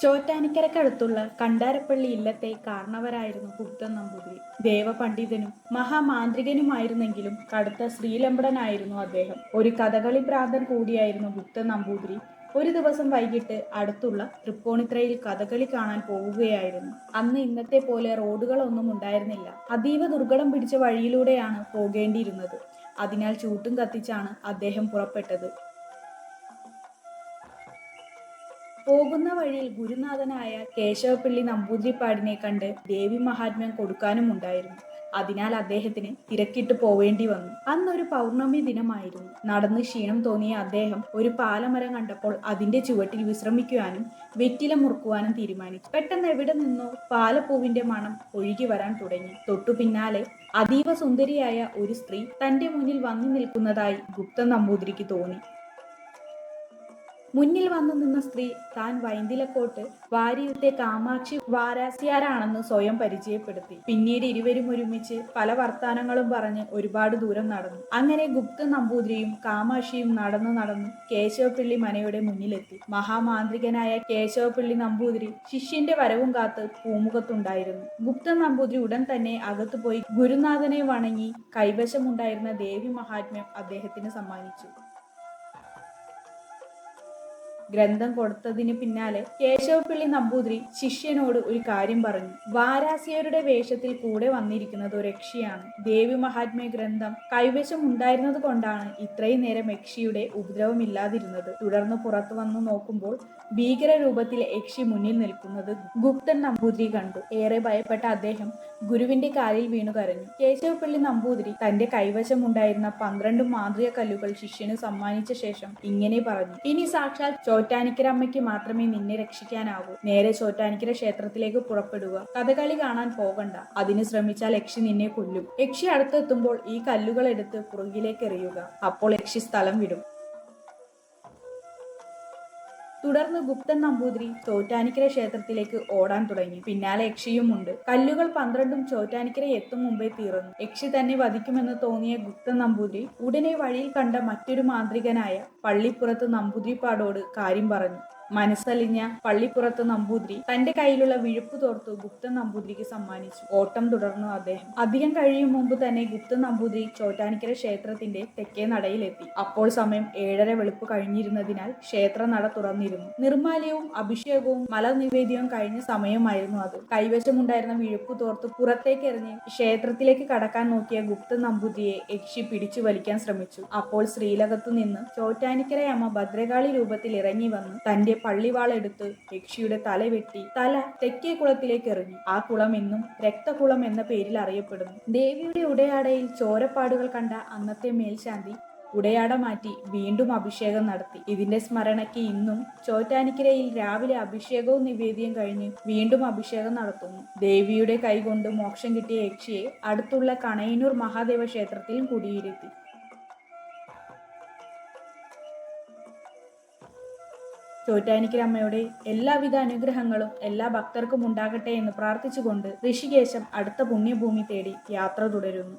ചോറ്റാനിക്കരക്കടുത്തുള്ള കണ്ടാരപ്പള്ളി ഇല്ലത്തെ കാരണവരായിരുന്നു പുത്തൻ നമ്പൂതിരി. ദേവപണ്ഡിതനും മഹാമാന്ത്രികനുമായിരുന്നെങ്കിലും കടുത്ത ശ്രീലമ്പടനായിരുന്നു അദ്ദേഹം. ഒരു കഥകളി ഭ്രാന്തൻ കൂടിയായിരുന്നു പുത്തൻ നമ്പൂതിരി. ഒരു ദിവസം വൈകിട്ട് അടുത്തുള്ള തൃപ്പൂണിത്രയിൽ കഥകളി കാണാൻ പോവുകയായിരുന്നു. അന്ന് ഇന്നത്തെ പോലെ റോഡുകളൊന്നും ഉണ്ടായിരുന്നില്ല. അതീവ ദുർഘടം പിടിച്ച വഴിയിലൂടെയാണ് പോകേണ്ടിയിരുന്നത്. അതിനാൽ ചൂട്ടും കത്തിച്ചാണ് അദ്ദേഹം പുറപ്പെട്ടത്. പോകുന്ന വഴിയിൽ ഗുരുനാഥനായ കേശവപ്പിള്ളി നമ്പൂതിരിപ്പാടിനെ കണ്ട് ദേവി മഹാത്മ്യം കൊടുക്കാനും ഉണ്ടായിരുന്നു. അതിനാൽ അദ്ദേഹത്തിന് തിരക്കിട്ട് പോവേണ്ടി വന്നു. അന്നൊരു പൗർണമി ദിനമായിരുന്നു. നടന്ന് ക്ഷീണം തോന്നിയ അദ്ദേഹം ഒരു പാലമരം കണ്ടപ്പോൾ അതിന്റെ ചുവട്ടിൽ വിശ്രമിക്കുവാനും വെറ്റില മുറുക്കുവാനും തീരുമാനിച്ചു. പെട്ടെന്ന് എവിടെ നിന്നോ പാലപ്പൂവിന്റെ മണം ഒഴുകി വരാൻ തുടങ്ങി. തൊട്ടു പിന്നാലെ അതീവ സുന്ദരിയായ ഒരു സ്ത്രീ തന്റെ മുന്നിൽ വന്നു നിൽക്കുന്നതായി ഗുപ്തൻ നമ്പൂതിരിക്ക് തോന്നി. മുന്നിൽ വന്നു നിന്ന സ്ത്രീ താൻ വൈന്തിലക്കോട്ട് വാരിയത്തെ കാമാക്ഷി വാരാസിയാരാണെന്ന് സ്വയം പരിചയപ്പെടുത്തി. പിന്നീട് ഇരുവരും ഒരുമിച്ച് പല വർത്താനങ്ങളും പറഞ്ഞ് ഒരുപാട് ദൂരം നടന്നു. അങ്ങനെ ഗുപ്ത നമ്പൂതിരിയും കാമാക്ഷിയും നടന്നു നടന്നു കേശവപ്പിള്ളി മനയുടെ മുന്നിലെത്തി. മഹാമാന്ത്രികനായ കേശവപ്പിള്ളി നമ്പൂതിരി ശിഷ്യന്റെ വരവും കാത്ത് പൂമുഖത്തുണ്ടായിരുന്നു. ഗുപ്ത നമ്പൂതിരി ഉടൻ തന്നെ അകത്തു പോയി ഗുരുനാഥനെ വണങ്ങി കൈവശമുണ്ടായിരുന്ന ദേവി മഹാത്മ്യം അദ്ദേഹത്തിന് സമ്മാനിച്ചു. ഗ്രന്ഥം കൊടുത്തതിന് പിന്നാലെ കേശവപ്പിള്ളി നമ്പൂതിരി ശിഷ്യനോട് ഒരു കാര്യം പറഞ്ഞു. വാരാസിയരുടെ വേഷത്തിൽ കൂടെ വന്നിരിക്കുന്നത് ഒരു യക്ഷിയാണ്. ദേവി മഹാത്മ്യ ഗ്രന്ഥം കൈവശം ഉണ്ടായിരുന്നത് കൊണ്ടാണ് ഇത്രയും നേരം യക്ഷിയുടെ ഉപദ്രവമില്ലാതിരുന്നത്. തുടർന്ന് പുറത്തു വന്നു നോക്കുമ്പോൾ ഭീകര രൂപത്തിൽ യക്ഷി മുന്നിൽ നിൽക്കുന്നത് ഗുപ്തൻ നമ്പൂതിരി കണ്ടു. ഏറെ ഭയപ്പെട്ട അദ്ദേഹം ഗുരുവിന്റെ കാലിൽ വീണു കരഞ്ഞു. കേശവപ്പിള്ളി നമ്പൂതിരി തന്റെ കൈവശം ഉണ്ടായിരുന്ന പന്ത്രണ്ട് മാന്ത്രിക കല്ലുകൾ ശിഷ്യന് സമ്മാനിച്ച ശേഷം ഇങ്ങനെ പറഞ്ഞു. ഇനി സാക്ഷാൽ ചോറ്റാനിക്കര അമ്മയ്ക്ക് മാത്രമേ നിന്നെ രക്ഷിക്കാനാവൂ. നേരെ ചോറ്റാനിക്കര ക്ഷേത്രത്തിലേക്ക് പുറപ്പെടുക. കഥകളി കാണാൻ പോകണ്ട. അതിന് ശ്രമിച്ചാൽ യക്ഷി നിന്നെ കൊല്ലും. യക്ഷി അടുത്തെത്തുമ്പോൾ ഈ കല്ലുകൾ എടുത്ത് പുറകിലേക്ക് എറിയുക. അപ്പോൾ യക്ഷി സ്ഥലം വിടും. തുടർന്ന് ഗുപ്തൻ നമ്പൂതിരി ചോറ്റാനിക്കര ക്ഷേത്രത്തിലേക്ക് ഓടാൻ തുടങ്ങി. പിന്നാലെ യക്ഷിയുമുണ്ട് കല്ലുകൾ പന്ത്രണ്ടും ചോറ്റാനിക്കര എത്തും മുമ്പേ തീർന്നു. യക്ഷി തന്നെ വധിക്കുമെന്ന് തോന്നിയ ഗുപ്തൻ നമ്പൂതിരി ഉടനെ വഴിയിൽ കണ്ട മറ്റൊരു മാന്ത്രികനായ പള്ളിപ്പുറത്ത് നമ്പൂതിരിപ്പാടോട് കാര്യം പറഞ്ഞു. മനസ്സലിഞ്ഞ പള്ളിപ്പുറത്ത് നമ്പൂതിരി തന്റെ കയ്യിലുള്ള വിഴുപ്പ് തോർത്ത് ഗുപ്തൻ നമ്പൂതിരിക്ക് സമ്മാനിച്ചു. ഓട്ടം തുടർന്നു അദ്ദേഹം. അധികം കഴിയും മുമ്പ് തന്നെ ഗുപ്ത നമ്പൂതിരി ചോറ്റാനിക്കര ക്ഷേത്രത്തിന്റെ തെക്കേ നടയിലെത്തി. അപ്പോൾ സമയം ഏഴര വെളുപ്പ് കഴിഞ്ഞിരുന്നതിനാൽ ക്ഷേത്ര നട തുറന്നിരുന്നു. നിർമ്മാലയവും അഭിഷേകവും മലനിവേദ്യവും കഴിഞ്ഞ സമയമായിരുന്നു അത്. കൈവശമുണ്ടായിരുന്ന വിഴുപ്പ് തോർത്ത് പുറത്തേക്ക് എറിഞ്ഞ് ക്ഷേത്രത്തിലേക്ക് കടക്കാൻ നോക്കിയ ഗുപ്ത നമ്പൂതിരിയെ യക്ഷി പിടിച്ചു വലിക്കാൻ ശ്രമിച്ചു. അപ്പോൾ ശ്രീലകത്തു നിന്ന് ചോറ്റാനിക്കരയമ്മ ഭദ്രകാളി രൂപത്തിൽ ഇറങ്ങി വന്ന് തന്റെ പള്ളിവാളെടുത്ത് യക്ഷിയുടെ തല വെട്ടി തല തെക്കേ കുളത്തിലേക്ക് എറിഞ്ഞു ആ കുളം എന്നും രക്തകുളം എന്ന പേരിൽ അറിയപ്പെടുന്നു. ദേവിയുടെ ഉടയാടയിൽ ചോരപ്പാടുകൾ കണ്ട അന്നത്തെ മേൽശാന്തി ഉടയാട മാറ്റി വീണ്ടും അഭിഷേകം നടത്തി. ഇതിന്റെ സ്മരണയ്ക്ക് ഇന്നും ചോറ്റാനിക്കരയിൽ രാവിലെ അഭിഷേകവും നിവേദ്യം കഴിഞ്ഞ് വീണ്ടും അഭിഷേകം നടത്തുന്നു. ദേവിയുടെ കൈകൊണ്ട് മോക്ഷം കിട്ടിയ യക്ഷിയെ അടുത്തുള്ള കണയനൂർ മഹാദേവ ക്ഷേത്രത്തിലും കുടിയിരുത്തി. ചോറ്റാനിക്കരമ്മയുടെ എല്ലാവിധ അനുഗ്രഹങ്ങളും എല്ലാ ഭക്തർക്കും ഉണ്ടാകട്ടെ എന്ന് പ്രാർത്ഥിച്ചുകൊണ്ട് ഋഷികേശം അടുത്ത പുണ്യഭൂമി തേടി യാത്ര തുടരുന്നു.